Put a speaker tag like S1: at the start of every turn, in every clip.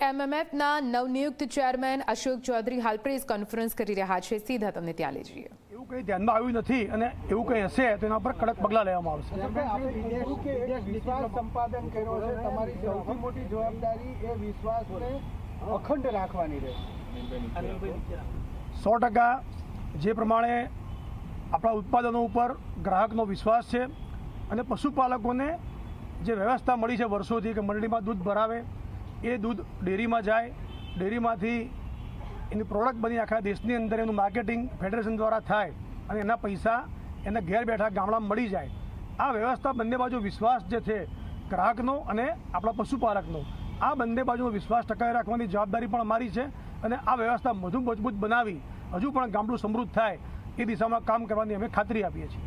S1: જીસીએમએમએફના નવનિયુક્ત ચેરમેન અશોક ચૌધરી હાલ press conference કરી રહ્યા છે. સીધા તમને ત્યાં લઈ જઈએ.
S2: એવું કંઈ ધ્યાનમાં આવ્યું નથી અને એવું કંઈ હશે તો એના પર કડક પગલાં લેવામાં આવશે.
S3: વિશ્વાસ સંપાદન કર્યો છે. તમારી સૌથી મોટી જવાબદારી એ વિશ્વાસને અખંડ રાખવાની રહેશે.
S2: સો ટકા જે પ્રમાણે આપણા ઉત્પાદનો ઉપર ગ્રાહકનો વિશ્વાસ છે અને પશુપાલકોને જે વ્યવસ્થા મળી છે વર્ષોથી કે મંડળીમાં દૂધ ભરાવે એ દૂધ ડેરીમાં જાય, ડેરીમાંથી એની પ્રોડક્ટ બની આખા દેશની અંદર એનું માર્કેટિંગ ફેડરેશન દ્વારા થાય અને એના પૈસા એને ઘેર બેઠા ગામડામાં મળી જાય. આ વ્યવસ્થા બંને બાજુ વિશ્વાસ જે છે, ગ્રાહકનો અને આપણા પશુપાલકનો, આ બંને બાજુનો વિશ્વાસ ટકાવી રાખવાની જવાબદારી પણ અમારી છે અને આ વ્યવસ્થા વધુ મજબૂત બનાવી હજુ પણ ગામડું સમૃદ્ધ થાય. એ દિશામાં કામ કરવાની અમે ખાતરી આપીએ છીએ.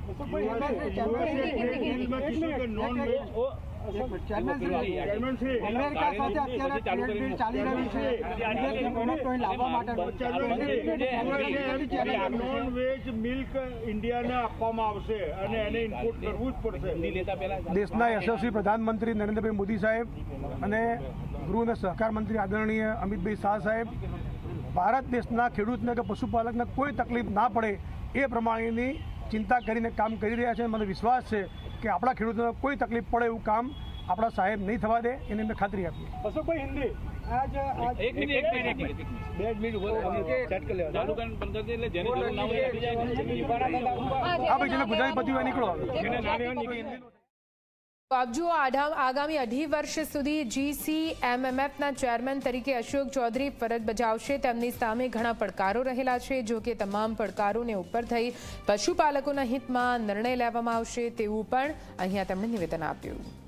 S2: દેશના યશસ્વી પ્રધાનમંત્રી નરેન્દ્રભાઈ મોદી સાહેબ અને ગૃહ સહકાર મંત્રી આદરણીય અમિતભાઈ શાહ સાહેબ ભારત દેશના ખેડૂતને કે પશુપાલકને કોઈ તકલીફ ના પડે એ પ્રમાણેની ચિંતા કરીને કામ કરી રહ્યા છે. મને વિશ્વાસ છે કે આપણા ખેડૂતોને કોઈ તકલીફ પડે એવું કામ આપણા સાહેબ નહીં થવા દે એની અમે ખાતરી
S3: હિન્દી? આજ
S4: એક મિનિટ એક મિનિટ બે મિનિટ આપી જાય.
S2: હા ભાઈ જેને ગુજરાતી પતિ હોય નીકળો.
S1: આપ જુઓ આગામી અઢી વર્ષ સુધી જીસીએમએમએફના ચેરમેન તરીકે અશોક ચૌધરી ફરજ બજાવશે. તેમની સામે ઘણા પડકારો રહેલા છે. જો કે તમામ પડકારોને ઉપર થઈ પશુપાલકોના હિતમાં નિર્ણય લેવામાં આવશે તેવું પણ અહીંયા તેમણે નિવેદન આપ્યું.